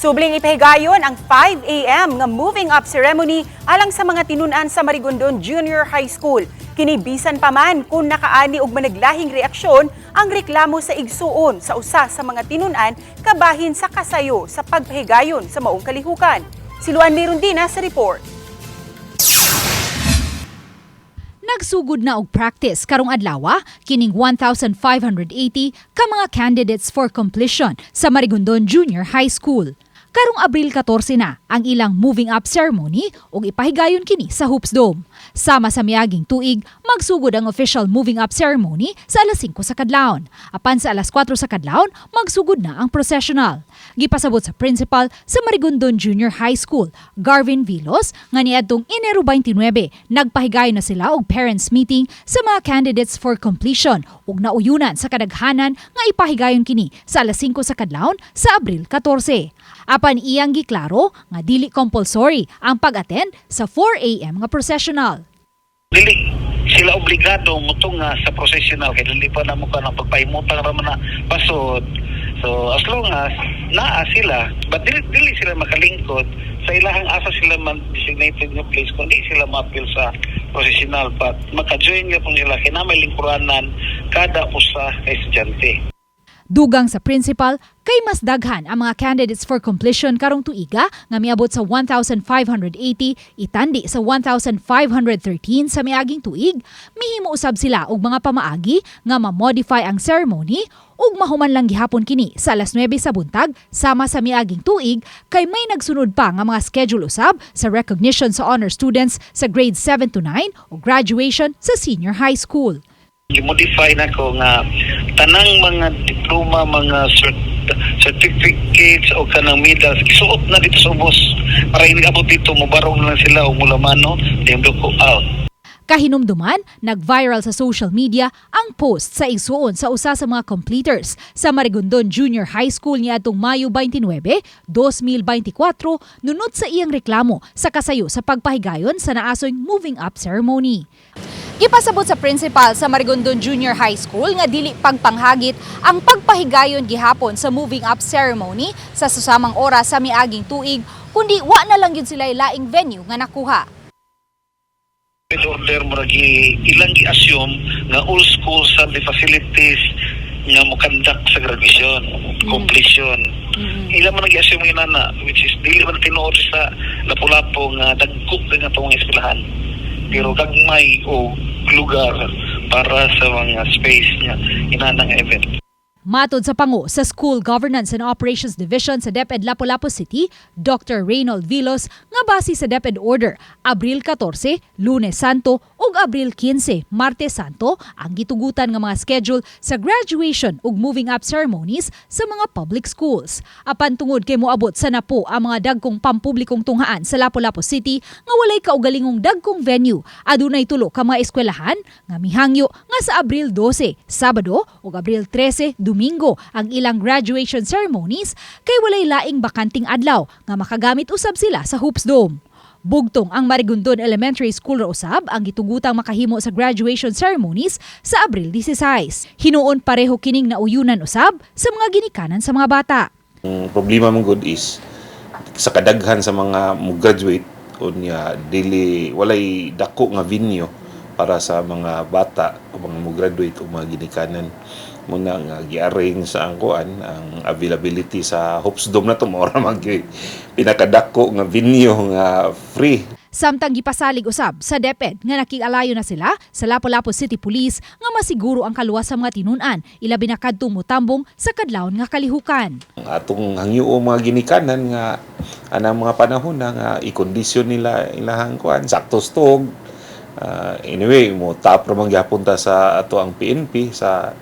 Subling ipahigayon ang 5 a.m. nga moving up ceremony alang sa mga tinunan sa Marigondon Junior High School. Kinibisan pa man kung nakaani og managlahing reaksyon ang reklamo sa igsuon sa usa sa mga tinunan kabahin sa kasayo sa pagpahigayon sa maong kalihukan. Siluan ni Rondina sa report. Nagsugod na og practice karong adlaw kining 1,580 ka mga candidates for completion sa Marigondon Junior High School. Karong Abril 14 na ang ilang moving up ceremony ug ipahigayon kini sa Hoops Dome. Sama sa miaging tuig, magsugod ang official moving up ceremony sa alas 5 sa kadlawon. Apan sa alas 4 sa kadlawon, magsugod na ang processional. Gipasabot sa principal sa Marigondon Junior High School, Garvin Vilos, nga niadtong Enero 29, nagpahigayon na sila og parents meeting sa mga candidates for completion ug nauyunan sa kadaghanan nga ipahigayon kini sa alas 5 sa kadlawon sa Abril 14. Apan iyang giklaro nga dili compulsory ang pag-attend sa 4 a.m. nga processional. dili sila obligado mutong nga sa professional kay dili pa namo ka ng pagpahimutang ra man na pasod so as long as naa sila but dili, dili sila makalingkod sa ilahang asa sila man designated nga place kundi sila ma-appeal sa professional but maka-join nga po nila kinamay lingkuranan kada usa ka estudyante Dugang sa principal, kay mas daghan ang mga candidates for completion karong tuiga nga miabot sa 1,580 itandi sa 1,513 sa miaging tuig, mihimo usab sila og mga pamaagi nga ma-modify ang ceremony ug mahuman lang gihapon kini sa alas 9 sa buntag sama sa miaging tuig kay may nagsunod pa nga mga schedule usab sa recognition sa honor students sa grade 7 to 9 o graduation sa senior high school. i-modify na ko nga tanang mga diploma, mga cert- certificates o kanang medals isuot na dito sa ubos. Para hindi abot dito mubarong na lang sila o mulamano then ko out. Kahinumduman, nag-viral sa social media ang post sa isuon sa usa sa mga completers. Sa Marigondon Junior High School niadtong Mayo 29, 2024 nunot sa iyang reklamo sa kasayo sa pagpahigayon sa naasoy moving up ceremony. Ipasabot sa principal sa Marigondon Junior High School nga dili pagpanghagit ang pagpahigayon gihapon sa moving up ceremony sa susamang oras sa miaging tuig kundi wa na lang yun sila laing venue nga nakuha. With order mo gi ilang gi-assume nga all schools have the facilities nga conduct sa graduation, completion. Ilang man nag-assume nga na which is dili man tinuod sa lapu-lapu nga dagkop nga tong eskwelahan. Pero gagmay o lugar para sa mga space niya inanang event. Matod sa pango sa School Governance and Operations Division sa DepEd Lapu-Lapu City, Dr. Reynold Vilos, nga base sa DepEd Order, Abril 14, Lunes Santo ug Abril 15, Martes Santo ang gitugutan nga mga schedule sa graduation ug moving up ceremonies sa mga public schools. Apan tungod kay moabot sa napo ang mga dagkong pampublikong tunghaan sa Lapu-Lapu City nga walay kaugalingong dagkong venue, adunay tulo ka mga eskwelahan nga mihangyo nga sa Abril 12, Sabado ug Abril 13, Domingo ang ilang graduation ceremonies kay walay laing bakanting adlaw nga makagamit usab sila sa Hoops Dome. Bugtong ang Marigondon Elementary School ra usab ang gitugutang makahimo sa graduation ceremonies sa Abril 16. Hinuon pareho kining nauyunan usab sa mga ginikanan sa mga bata. Ang problema mong good is sa kadaghan sa mga mo graduate unya dili walay dako nga venue para sa mga bata o mga mo graduate o mga ginikanan muna nga gi-arrange sa ang kuan ang availability sa Hopes Dome na to mao ra man gyud pinakadako nga venue nga free Samtang gipasalig usab sa DepEd nga nakigalayo na sila sa Lapu-Lapu City Police nga masiguro ang kaluwas sa mga tinunan ilabi na kadtong mutambong sa kadlawon nga kalihukan. ang atong hangyo o mga ginikanan nga anang mga panahon na nga i-condition nila ilahang kuan sakto stog Ah, anyway mo top ra man sa ato ang PNP sa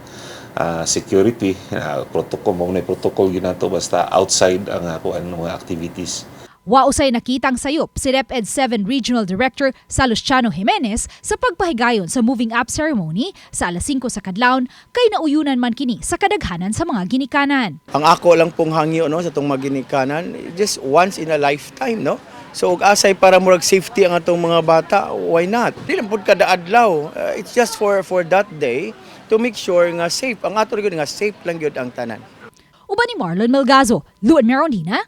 ah, security uh, protocol mo na protocol ginato basta outside ang uh, kuan mga activities Wa usay nakitang sayop si DepEd 7 Regional Director Salustiano Jimenez sa pagpahigayon sa moving up ceremony sa alas 5 sa kadlawon kay nauyunan man kini sa kadaghanan sa mga ginikanan. Ang ako lang pong hangyo no sa tong maginikanan just once in a lifetime no. So ug asay para murag safety ang atong mga bata, why not? Dili pud kada adlaw. Uh, it's just for for that day to make sure nga safe ang ato gyud nga safe lang gyud ang tanan. Uban ni Marlon Melgazo, Luan Merondina,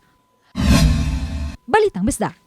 Balitang Bisdak.